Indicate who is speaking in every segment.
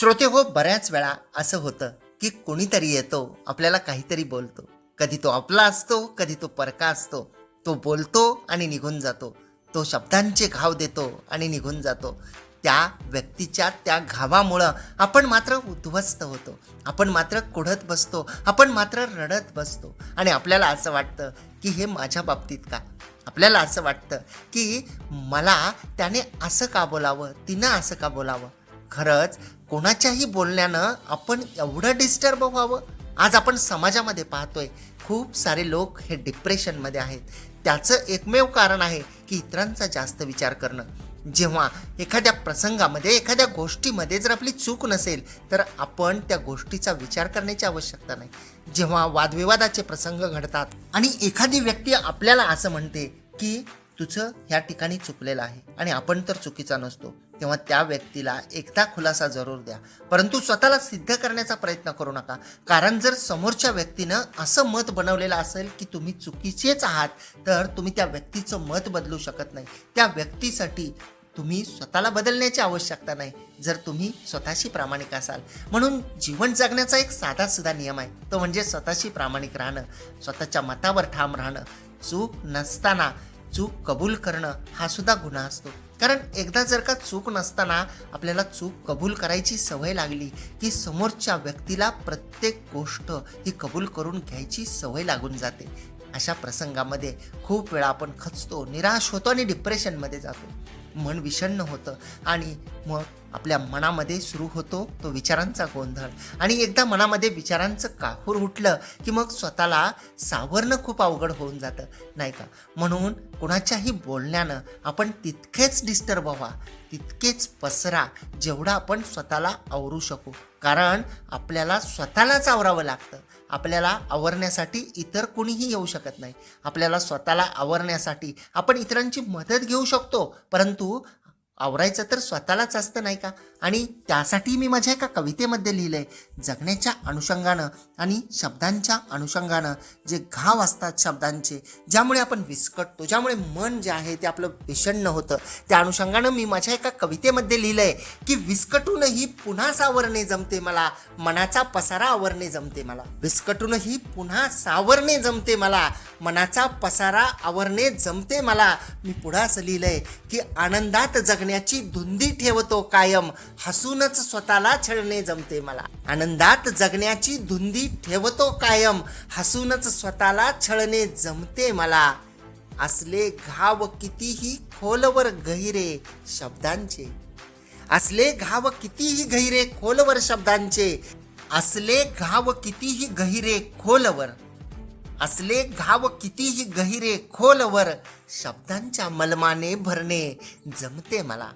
Speaker 1: श्रोते हो बऱ्याच वेळा असं होतं की कोणीतरी येतो आपल्याला काहीतरी बोलतो. कधी तो आपला असतो कधी तो परका असतो. तो बोलतो आणि निघून जातो. तो शब्दांचे घाव देतो आणि निघून जातो. त्या व्यक्तीच्या त्या घावामुळं आपण मात्र उद्ध्वस्त होतो. आपण मात्र कुढत बसतो. आपण मात्र रडत बसतो. आणि आपल्याला असं वाटतं की हे माझ्या बाबतीत का? आपल्याला असं वाटतं की मला त्याने असं का बोलावं? तिनं असं का बोलावं? खरंच कोणाच्याही बोलण्यानं आपण एवढं डिस्टर्ब व्हावं? आज आपण समाजामध्ये पाहतोय खूप सारे लोक हे डिप्रेशनमध्ये आहेत. त्याचं एकमेव कारण आहे की इतरांचा जास्त विचार करणं. जेव्हा एखाद्या प्रसंगामध्ये एखाद्या गोष्टीमध्ये जर आपली चूक नसेल तर आपण त्या गोष्टीचा विचार करण्याची आवश्यकता नाही. जेव्हा वादविवादाचे प्रसंग घडतात आणि एखादी व्यक्ती आपल्याला असं म्हणते की तुझं ह्या ठिकाणी चुकलेलं आहे आणि आपण तर चुकीचा नसतो. तेव्हा त्या व्यक्तीला एकदा खुलासा जरूर द्या. परंतु स्वतःला सिद्ध करण्याचा प्रयत्न करू नका. कारण जर समोरच्या व्यक्तीनं असं मत बनवलेलं असेल की तुम्ही चुकीचेच आहात तर तुम्ही त्या व्यक्तीचं मत बदलू शकत नाही. त्या व्यक्तीसाठी तुम्ही स्वतःला बदलण्याची आवश्यकता नाही जर तुम्ही स्वतःशी प्रामाणिक असाल. म्हणून जीवन जगण्याचा एक साधा सुद्धा नियम आहे. तो म्हणजे स्वतःशी प्रामाणिक राहणं स्वतःच्या मतावर ठाम राहणं. चूक नसताना चूक कबूल करणं हा सुद्धा गुन्हा असतो. कारण एकदा जर का चूक नसताना आपल्याला चूक कबूल करायची सवय लागली की समोरच्या व्यक्तीला प्रत्येक गोष्ट ही कबूल करून घ्यायची सवय लागून जाते. अशा प्रसंगामध्ये खूप वेळा आपण खचतो निराश होतो आणि डिप्रेशनमध्ये जातो. मन विषण्ण होतं. आणि मग आपल्या मनामध्ये सुरू होतो तो विचारांचा गोंधळ. आणि एकदा मनामध्ये विचारांचं काहूर उठलं की मग स्वतःला सावरणं खूप अवघड होऊन जातं नाही का? म्हणून कुणाच्याही बोलण्यानं आपण तितकेच डिस्टर्ब व्हावा तितकेच पसरा जेवढा आपण स्वतःला आवरू शकू. कारण आपल्याला स्वतःलाच आवरावं लागतं. आपल्याला आवरण्यासाठी इतर कोणीही येऊ शकत नाही. आपल्याला स्वतःला आवरण्यासाठी आपण इतरांची मदत घेऊ शकतो परंतु आवरायचं तर स्वतःलाच असतं नाही का? आणि त्यासाठी मी माझ्या एका कवितेमध्ये लिहिलंय जगण्याच्या अनुषंगानं आणि शब्दांच्या अनुषंगानं जे घाव असतात शब्दांचे ज्यामुळे आपण विस्कटतो ज्यामुळे मन जे आहे ते आपलं विषण्ण होतं त्या अनुषंगानं मी माझ्या एका कवितेमध्ये लिहिलंय की विस्कटूनही पुन्हा सावरणे जमते मला मनाचा पसारा आवरणे जमते मला. विस्कटूनही पुन्हा सावरणे जमते मला मनाचा पसारा आवरणे जमते मला. मी पुढं असं लिहिलंय की आनंदात जगणे जगण्याची धुंदी ठेवतो कायम. हसूनच स्वतःला छळणे जमते मला. आनंदात जगण्याची धुंदी ठेवतो कायम. हसूनच स्वतःला छळणे जमते मला. असले घाव कितीही खोलवर गहिरे शब्दांचे. असले घाव कितीही गहिरे खोलवर शब्दांचे. असले घाव कितीही गहिरे खोलवर असले घाव कितीही गहिरे खोलवर शब्दांच्या मलमाने भरणे जमते मला.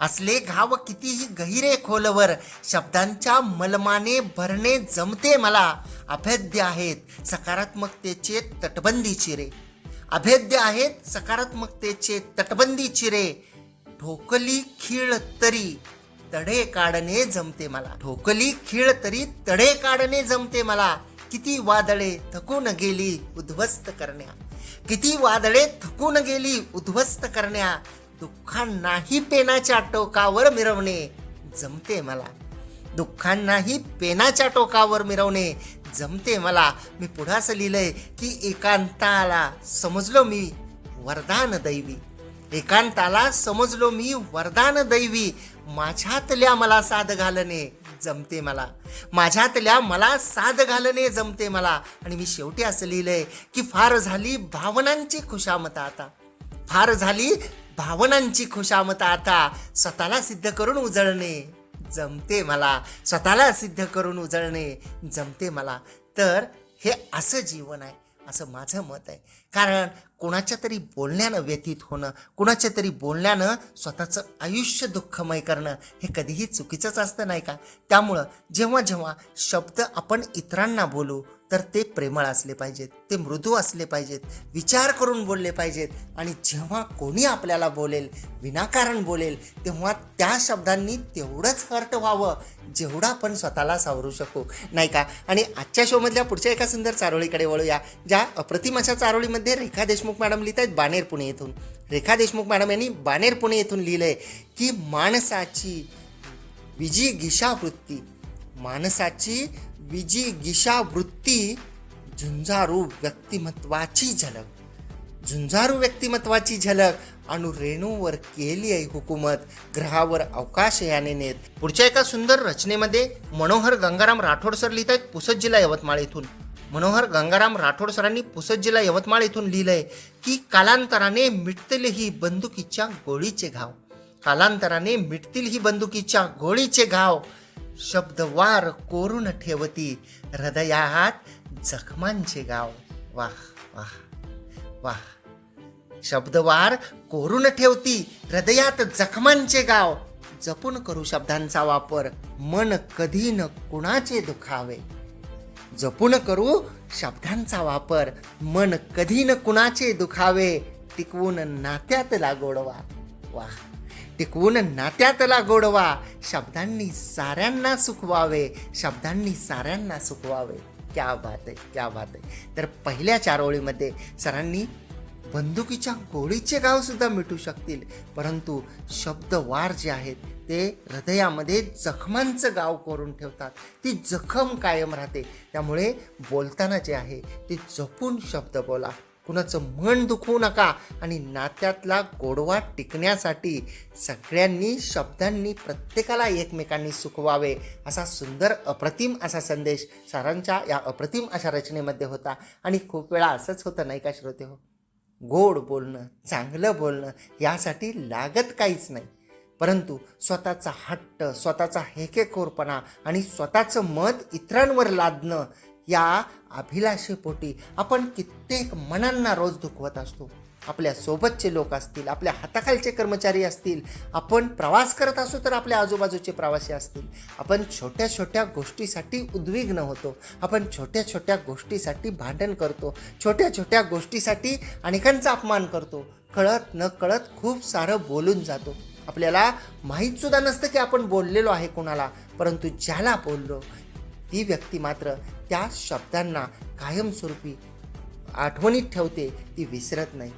Speaker 1: असले घाव कितीही गहिरे खोलवर शब्दांच्या मलमाने भरणे जमते मला. अभेद्य आहेत सकारात्मकतेचे तटबंदी चिरे. अभेद्य आहेत सकारात्मकतेचे तटबंदी चिरे. ठोकली खीळ तरी तडे काढणे जमते मला. ठोकली खीळ तरी तडे काढणे जमते मला. किती वादळे थकून गेली उद्ध्वस्त करण्या. किती वादळे थकून गेली उद्ध्वस्त करण्या. दुःखांनाही पेनाच्या टोकावर मिरवणे जमते मला. दुःखांनाही पेनाच्या टोकावर मिरवणे जमते मला. मी पुढं असं लिहिलंय की एकांताला समजलो मी वरदान दैवी. एकांताला समजलो मी वरदान दैवी. माझ्यातल्या मला साध घालणे जमते मला. माझ्यातल्या मला साध घालणे जमते मला. आणि मी शेवटी असं लिहिलंय की फार झाली भावनांची खुशामता आता. फार झाली भावनांची खुशामता आता. स्वतःला सिद्ध करून उजळणे जमते मला. स्वतःला सिद्ध करून उजळणे जमते मला. तर हे असं जीवन आहे. असं माझं मत आहे. कारण कोणाच्या तरी बोलण्यानं व्यतीत होणं कोणाच्या तरी बोलण्यानं स्वतःचं आयुष्य दुःखमय करणं हे कधीही चुकीचंच असतं नाही का? त्यामुळं जेव्हा जेव्हा शब्द आपण इतरांना बोलू तर ते प्रेमळ असले पाहिजेत ते मृदू असले पाहिजेत विचार करून बोलले पाहिजेत आणि जेव्हा कोणी आपल्याला बोलेल विनाकारण बोलेल तेव्हा त्या शब्दांनी तेवढंच हर्ट व्हावं जेवढं आपण स्वतःला सावरू शकू नाही का? आणि आजच्या शोमधल्या पुढच्या एका सुंदर चारोळीकडे वळूया ज्या अप्रतिम अशा चारोळीमध्ये रेखा देशमुख मॅडम लिहित आहेत बाणेर पुणे येथून. रेखा देशमुख मॅडम यांनी बाणेर पुणे येथून लिहिलं आहे की माणसाची विजिगिषा वृत्ती माणसाची विजिगिषा वृत्ती झुंजारू व्यक्तिमत्वाची झलक. झुंजारू व्यक्तिमत्वाची झलक आणि रेणूवर केली आहे हुकूमत ग्रहावर अवकाश याने नेत. पुढच्या एका सुंदर रचनेमध्ये मनोहर गंगाराम राठोड सर लिहित आहेत पुसद जिल्हा यवतमाळ येथून. मनोहर गंगाराम राठोड सरांनी पुसद जिल्हा यवतमाळ येथून लिहिलंय की कालांतराने मिटतील ही बंदुकीच्या गोळीचे घाव. कालांतराने मिटतील ही बंदुकीच्या गोळीचे घाव. शब्दवार कोरून ठेवती हृदयात जखमांचे गाव. वाह वाह वाह. शब्दवार कोरून ठेवती हृदयात जखमांचे गाव. जपून करू शब्दांचा वापर. मन कधी न कुणाचे दुखावे. जपून करू शब्दांचा वापर. मन कधी न कुणाचे दुखावे टिकवून नात्यातला गोडवा वा. टिकवून नात्यातला गोडवा शब्दांनी साऱ्यांना सुखवावे शब्दांनी साऱ्यांना सुखवावे. क्या बात आहे क्या बात आहे. तर पहिल्या चार ओळीमध्ये सरांनी बंदुकीच्या गोळीचे गावसुद्धा मिटू शकतील. परंतु शब्दवार जे आहेत ते हृदयामध्ये जखमांचं गाव करून ठेवतात. ती जखम कायम राहते. त्यामुळे बोलताना जे आहे ते जपून शब्द बोला. कुणाचं मन दुखवू नका आणि नात्यातला गोडवा टिकण्यासाठी सगळ्यांनी शब्दांनी प्रत्येकाला एकमेकांनी सुखवावे. असा सुंदर अप्रतिम असा संदेश सरांच्या या अप्रतिम अशा रचनेमध्ये होता. आणि खूप वेळा असंच होतं नाही का श्रोते हो? गोड बोलणं चांगलं बोलणं यासाठी लागत काहीच नाही. परंतु स्वतःचा हट्ट स्वतःचा हेकेखोरपणा आणि स्वतःचं मत इतरांवर लादणं या अभिलाषेपोटी आपण कित्येक मनांना रोज दुखवत असतो. आपल्या सोबतचे लोक असतील आपल्या हाताखालचे कर्मचारी असतील आपण प्रवास करत असू तर आपल्या आजूबाजूचे प्रवासी असतील. आपण छोट्या छोट्या गोष्टीसाठी उद्विग्न होतो. आपण छोट्या छोट्या गोष्टीसाठी भांडण करतो. छोट्या छोट्या गोष्टीसाठी अनेकांचा अपमान करतो. कळत न कळत खूप सारं बोलून जातो. आपल्याला माहीतसुद्धा नसतं की आपण बोललेलो आहे कोणाला परंतु ज्याला बोललो ती व्यक्ती मात्र त्या शब्दांना कायमस्वरूपी आठवणीत ठेवते ती विसरत नाही.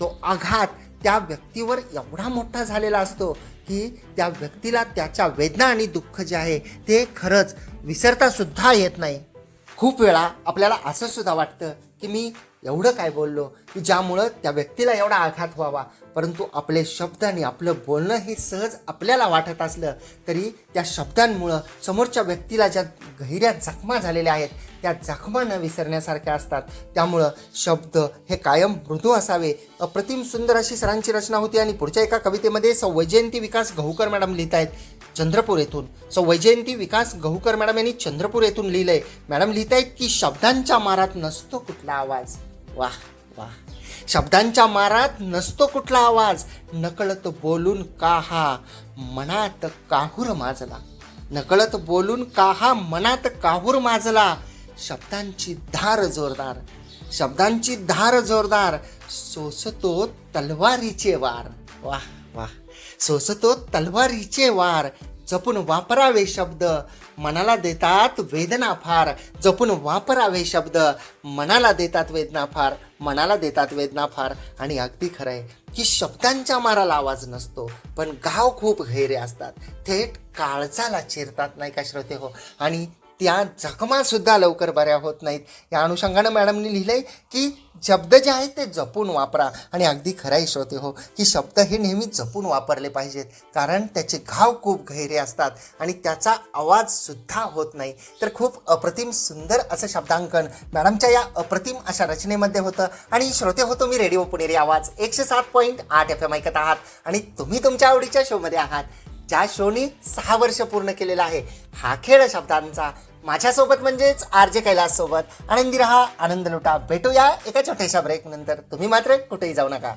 Speaker 1: तो आघात त्या व्यक्तीवर एवढा मोठा झालेला असतो की त्या व्यक्तीला त्याच्या वेदना आणि दुःख जे आहे ते खरंच विसरता सुद्धा येत नाही. खूप वेळा आपल्याला असं सुद्धा वाटतं की मी एवढं काय बोललो की ज्यामुळं त्या व्यक्तीला एवढा आघात व्हावा. परंतु आपले शब्द आणि आपलं बोलणं हे सहज आपल्याला वाटत असलं तरी त्या शब्दांमुळं समोरच्या व्यक्तीला ज्या गहिऱ्या जखमा झालेल्या आहेत त्या जखमा न विसरण्यासारख्या असतात. त्यामुळं शब्द हे कायम मृदू असावे. अप्रतिम सुंदर अशी सरांची रचना होती आणि पुढच्या एका कवितेमध्ये सौ वैजयंती विकास गहूकर मॅडम लिहित आहेत चंद्रपूर येथून. सौ वैजयंती विकास गहूकर मॅडम यांनी चंद्रपूर येथून लिहिलंय. मॅडम लिहित आहेत की शब्दांच्या मारात नसतो कुठला आवाज. वा वा शब्दांच्या मारात नसतो कुठला आवाज. नकळत बोलून का हा मनात काहूर माजला. नकळत बोलून का हा मनात काहूर माजला. शब्दांची धार जोरदार. शब्दांची धार जोरदार. सोसतो तलवारीचे वार. वाह वाह. सोसतो तलवारीचे वार. जपून वापरावे शब्द मनाला देतात वेदना फार. जपून वापरावे शब्द मनाला देतात वेदना फार. मनाला देतात वेदना फार. आणि अगदी खरं आहे की शब्दांच्या माराला आवाज नसतो पण गाव खूप गैरे असतात. थेट काळजाला चिरतात नाही का श्रोते हो? आणि त्या जखमासुद्धा लवकर बऱ्या होत नाहीत. या अनुषंगानं मॅडमनी लिहिलं आहे की शब्द जे आहेत ते जपून वापरा आणि अगदी खराई श्रोते हो की शब्द हे नेहमी जपून वापरले पाहिजेत. कारण त्याचे घाव खूप गहिरे असतात आणि त्याचा आवाजसुद्धा होत नाही. तर खूप अप्रतिम सुंदर असं शब्दांकन मॅडमच्या या अप्रतिम अशा रचनेमध्ये होतं. आणि श्रोते होतो मी रेडिओ पुणेरी आवाज एकशे सात पॉईंट आठ एफ एम ऐकत आहात आणि तुम्ही तुमच्या आवडीच्या शोमध्ये आहात. ज्या शोनी सहा वर्ष पूर्ण केलेला आहे हा खेळ शब्दांचा माझ्यासोबत म्हणजेच आर जे कैलाससोबत आनंदी रहा आनंद लुटा. भेटूया एका छोट्याशा ब्रेक नंतर. तुम्ही मात्र कुठेही जाऊ नका.